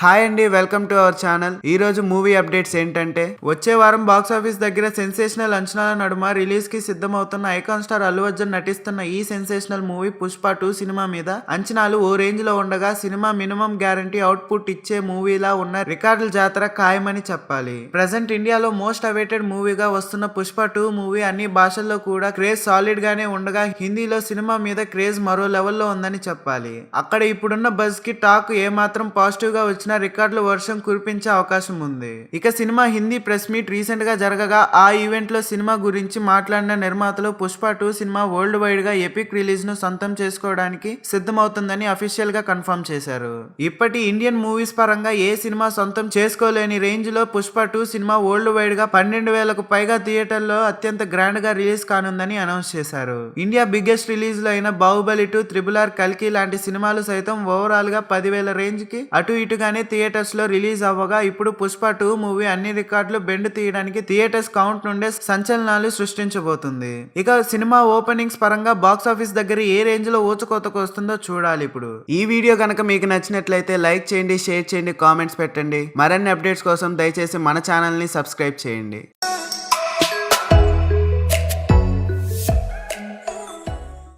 Hi అండి welcome to our channel. ఈ రోజు మూవీ అప్డేట్స్ ఏంటంటే వచ్చే వారం బాక్స్ ఆఫీస్ దగ్గర సెన్సేషనల్ అంచనాల నడుమ రిలీజ్కి సిద్ధమవుతున్న ఐకాన్ స్టార్ అల్లు అర్జున్ నటిస్తున్న ఈ సెన్సేషనల్ మూవీ పుష్ప టూ సినిమా మీద అంచనాలు ఓ రేంజ్లో ఉండగా సినిమా మినిమం గ్యారంటీ అవుట్పుట్ ఇచ్చే మూవీలా ఉన్న రికార్డుల జాతర ఖాయమని చెప్పాలి. ప్రజెంట్ ఇండియాలో మోస్ట్ అవైటెడ్ మూవీగా వస్తున్న పుష్ప టూ మూవీ అన్ని భాషల్లో కూడా క్రేజ్ సాలిడ్ గానే ఉండగా హిందీలో సినిమా మీద క్రేజ్ మరో లెవెల్లో ఉందని చెప్పాలి. అక్కడ ఇప్పుడున్న బజ్కి టాక్ ఏమాత్రం పాజిటివ్గా వచ్చినా రికార్డుల వర్షం కురిపించే అవకాశం ఉంది. ఇక సినిమా హిందీ ప్రెస్ మీట్ రీసెంట్గా జరగగా ఆ ఈవెంట్లో సినిమా గురించి మాట్లాడిన నిర్మాతలు పుష్ప టూ సినిమా వరల్డ్ వైడ్గా ఎపిక్ రిలీజ్ను సొంతం చేసుకోవడానికి సిద్ధమవుతుందని అఫీషియల్గా కన్ఫర్మ్ చేశారు. ఇప్పటి ఇండియన్ మూవీస్ పరంగా ఏ సినిమా సొంతం చేసుకోలేని రేంజ్లో పుష్ప టూ సినిమా వరల్డ్ వైడ్గా పన్నెండు వేలకు పైగా థియేటర్లో అత్యంత గ్రాండ్గా రిలీజ్ కానుందని అనౌన్స్ చేశారు. ఇండియా బిగ్గెస్ట్ రిలీజ్లో అయిన బాహుబలి టూ త్రిబుల్ ఆర్ కల్కి లాంటి సినిమాలు సైతం ఓవరాల్గా పదివేల రేంజ్కి అటు ఇటుగానే థియేటర్స్లో రిలీజ్ అవ్వగా ఇప్పుడు పుష్ప టూ మూవీ అన్ని రికార్డులు బెండ్ తీయడానికి థియేటర్స్ కౌంట్ నుండే సంచలనాలు సృష్టించబోతుంది. ఇక సినిమా ఓపెనింగ్స్ పరంగా బాక్స్ ఆఫీస్ దగ్గర ఏ రేంజ్లో ఊచకోతకు వస్తుందో చూడాలి ఇప్పుడు. ఈ వీడియో కనుక మీకు నచ్చినట్లయితే లైక్ చేయండి షేర్ చేయండి కామెంట్స్ పెట్టండి. మరిన్ని అప్డేట్స్ కోసం దయచేసి మన ఛానల్ని సబ్స్క్రైబ్ చేయండి.